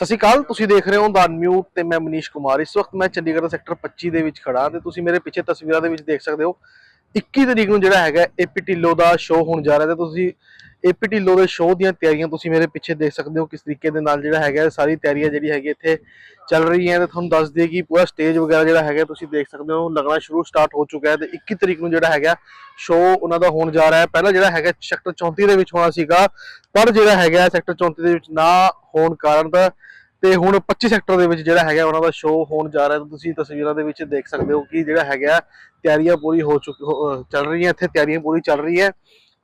ਸਤਿ ਸ਼੍ਰੀ ਅਕਾਲ, ਤੁਸੀਂ ਦੇਖ ਰਹੇ ਹੋ ਦਾ ਨਿਊ ਤੇ ਮੈਂ ਮਨੀਸ਼ ਕੁਮਾਰ। ਇਸ ਵਕਤ ਮੈਂ ਚੰਡੀਗੜ੍ਹ ਦੇ ਸੈਕਟਰ 25 ਦੇ ਵਿੱਚ ਖੜਾ ਤੇ ਤੁਸੀਂ ਮੇਰੇ ਪਿੱਛੇ ਤਸਵੀਰਾਂ ਦੇ ਵਿੱਚ ਦੇਖ ਸਕਦੇ ਹੋ। 21 ਤਰੀਕ ਨੂੰ ਜਿਹੜਾ ਹੈਗਾ ਏਪੀ ਢਿੱਲੋਂ ਦਾ ਸ਼ੋਅ ਹੋਣ ਜਾ ਰਿਹਾ ਤੇ ਤੁਸੀਂ ਏਪੀ ਢਿੱਲੋਂ ਦੇ ਸ਼ੋਅ ਦੀਆਂ ਤਿਆਰੀਆਂ ਤੁਸੀਂ ਮੇਰੇ ਪਿੱਛੇ ਦੇਖ ਸਕਦੇ ਹੋ ਕਿਸ ਤਰੀਕੇ ਦੇ ਨਾਲ ਜਿਹੜਾ ਹੈਗਾ ਸਾਰੀ ਤਿਆਰੀਆਂ ਜਿਹੜੀ ਹੈਗੀ ਇੱਥੇ ਚੱਲ ਰਹੀ ਹੈ ਤੇ ਤੁਹਾਨੂੰ ਦੱਸ ਦਈਏ ਕਿ ਪੂਰਾ ਸਟੇਜ ਵਗੈਰਾ ਜਿਹੜਾ ਹੈਗਾ ਤੁਸੀਂ ਦੇਖ ਸਕਦੇ ਹੋ, ਲੱਗਣਾ ਸ਼ੁਰੂ ਸਟਾਰਟ ਹੋ ਚੁੱਕਾ ਹੈ ਤੇ 21 ਤਰੀਕ ਨੂੰ ਜਿਹੜਾ ਹੈਗਾ ਸ਼ੋਅ ਉਹਨਾਂ ਦਾ ਹੋਣ ਜਾ ਰਿਹਾ ਹੈ। ਪਹਿਲਾਂ ਜਿਹੜਾ ਹੈਗਾ ਸੈਕਟਰ 34 ਦੇ ਵਿੱਚ ਹੋਣਾ ਸੀਗਾ, ਪਰ ਜਿਹੜਾ ਹੈਗਾ ਸੈਕਟਰ 34 ਦੇ ਵਿੱਚ ਨਾ ਹੋਣ ਕਾਰਨ ਤਾਂ ਤੇ ਹੁਣ 25 ਸੈਕਟਰ ਦੇ ਵਿੱਚ ਜਿਹੜਾ ਹੈਗਾ ਉਹਨਾਂ ਦਾ ਸ਼ੋਅ ਹੋਣ ਜਾ ਰਿਹਾ ਤੇ ਤੁਸੀਂ ਤਸਵੀਰਾਂ ਦੇ ਵਿੱਚ ਦੇਖ ਸਕਦੇ ਹੋ ਕਿ ਜਿਹੜਾ ਹੈਗਾ ਤਿਆਰੀਆਂ ਪੂਰੀ ਹੋ ਚੁੱਕੀ ਚੱਲ ਰਹੀਆਂ, ਇੱਥੇ ਤਿਆਰੀਆਂ ਪੂਰੀ ਚੱਲ ਰਹੀ ਹੈ।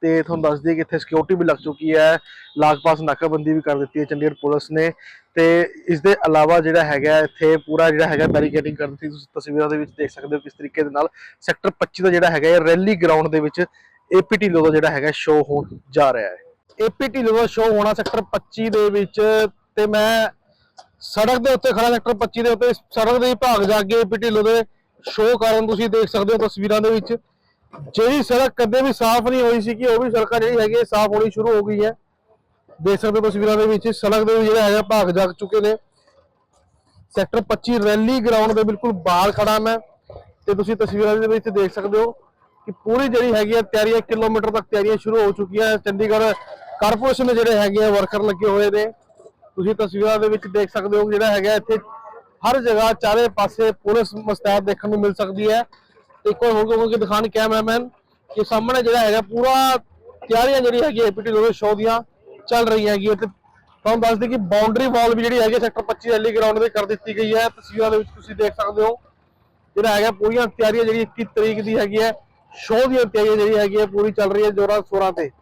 ਤੇ ਤੁਹਾਨੂੰ ਦੱਸ ਦਈਏ ਕਿ ਇੱਥੇ ਸਿਕਿਉਰਿਟੀ ਵੀ ਲੱਗ ਚੁੱਕੀ ਹੈ। ਲਾਗ ਨਾਕਾਬੰਦੀ ਵੀ ਕਰ ਦਿੱਤੀ ਹੈ ਚੰਡੀਗੜ੍ਹ ਪੁਲਿਸ ਨੇ। ਤੇ ਇਸ ਦੇ ਇਲਾਵਾ ਜਿਹੜਾ ਹੈਗਾ ਇੱਥੇ ਪੂਰਾ ਜਿਹੜਾ ਹੈਗਾ ਬੈਰੀਕੇਡਿੰਗ ਕਰ ਦਿੱਤੀ ਤੁਸੀਂ ਤਸਵੀਰਾਂ ਦੇ ਵਿੱਚ ਦੇਖ ਸਕਦੇ ਹੋ ਕਿਸ ਤਰੀਕੇ ਦੇ ਨਾਲ ਸੈਕਟਰ 25 ਦਾ ਜਿਹੜਾ ਹੈਗਾ ਇਹ ਰੈਲੀ ਗਰਾਊਂਡ ਦੇ ਵਿੱਚ ਏਪੀਟੀ ਲੋ ਜਿਹੜਾ ਹੈਗਾ ਸ਼ੋਅ ਹੋਣ ਜਾ ਰਿਹਾ ਹੈ। ਏਪੀਟੀ ਲੋ ਦਾ ਹੋਣਾ ਸੈਕਟਰ 25 ਦੇ ਵਿੱਚ ਤੇ ਮੈਂ ਸੜਕ ਦੇ ਉੱਤੇ ਖੜਾ ਸੈਕਟਰ 25 ਦੇ ਉੱਤੇ, ਸੜਕ ਦੇ ਹੀ ਭਾਗ ਜਾ ਕੇ ਏਪੀਟੀ ਲੋ ਦੇ ਸ਼ੋਅ ਕਾਰਨ ਤੁਸੀਂ ਦੇਖ ਸਕਦੇ ਹੋ ਤਸਵੀਰਾਂ ਦੇ ਵਿੱਚ। ਜਿਹੜੀ ਸੜਕ ਕਦੇ ਵੀ ਸਾਫ਼ ਨਹੀਂ ਹੋਈ ਸੀ ਕਿ ਉਹ ਵੀ ਸੜਕਾਂ ਜਿਹੜੀ ਹੈਗੀ ਸਾਫ਼ ਹੋਣੀ ਸ਼ੁਰੂ ਹੋ ਗਈ ਹੈ। ਦੇਖ ਸਕਦੇ ਹੋ ਤਸਵੀਰਾਂ ਦੇ ਵਿੱਚ ਸੜਕ ਦੇ ਜਿਹੜਾ ਹੈਗਾ ਭਾਗ ਜਾ ਚੁੱਕੇ ਨੇ। ਸੈਕਟਰ 25 ਰੈਲੀ ਗਰਾਊਂਡ ਦੇ ਬਿਲਕੁਲ ਬਾਹਰ ਖੜਾ ਮੈਂ ਤੇ ਤੁਸੀਂ ਤਸਵੀਰਾਂ ਦੇ ਵਿੱਚ ਦੇਖ ਸਕਦੇ ਹੋ ਕਿ ਪੂਰੀ ਜਿਹੜੀ ਹੈਗੀ ਹੈ ਤਿਆਰੀਆਂ ਕਿਲੋਮੀਟਰ ਤੱਕ ਤਿਆਰੀਆਂ ਸ਼ੁਰੂ ਹੋ ਚੁੱਕੀਆਂ ਚੰਡੀਗੜ੍ਹ ਕਾਰਪੋਰੇਸ਼ਨ ਦੇ ਜਿਹੜੇ ਹੈਗੇ ਆ ਵਰਕਰ ਲੱਗੇ ਹੋਏ ਨੇ। ਤੁਸੀਂ ਤਸਵੀਰਾਂ ਦੇ ਵਿੱਚ ਦੇਖ ਸਕਦੇ ਹੋ ਕਿ ਜਿਹੜਾ ਹੈਗਾ ਇੱਥੇ ਹਰ ਜਗ੍ਹਾ ਚਾਰੇ ਪਾਸੇ ਪੁਲਿਸ ਮੁਸਤੈਦ ਦੇਖਣ ਨੂੰ ਮਿਲ ਸਕਦੀ ਹੈ। ਇੱਕ ਵਾਰ ਹੋਰ ਕਹੂੰਗਾ ਦਿਖਾਣ ਕੈਮਰਾਮੈਨ ਕਿ ਸਾਹਮਣੇ ਜਿਹੜਾ ਹੈਗਾ ਪੂਰਾ ਤਿਆਰੀਆਂ ਜਿਹੜੀ ਹੈਗੀ ਏਪੀਟੀ ਲੋਵੇ ਸ਼ੋਅ ਦੀਆਂ ਚੱਲ ਰਹੀਆਂ ਹੈਗੀਆਂ ਤੇ ਤੁਹਾਨੂੰ ਦੱਸ ਦਈਏ ਕਿ ਬਾਉਂਡਰੀ ਵਾਲ ਵੀ ਜਿਹੜੀ ਹੈਗੀ ਸੈਕਟਰ 25 ਰੈਲੀ ਗਰਾਊਂਡ ਦੇ ਕਰ ਦਿੱਤੀ ਗਈ ਹੈ। ਤਸਵੀਰਾਂ ਦੇ ਵਿੱਚ ਤੁਸੀਂ ਦੇਖ ਸਕਦੇ ਹੋ। ਜਿਹੜਾ ਹੈਗਾ ਪੂਰੀਆਂ ਤਿਆਰੀਆਂ ਜਿਹੜੀ 21 ਤਰੀਕ ਦੀ ਹੈਗੀ ਹੈ। ਸ਼ੋਅ ਦੀਆਂ ਤਿਆਰੀਆਂ ਜਿਹੜੀ ਹੈਗੀ ਹੈ ਪੂਰੀ ਚੱਲ ਰਹੀ ਹੈ ਜੋਰਾਂ ਸ਼ੋਰਾਂ ਤੇ।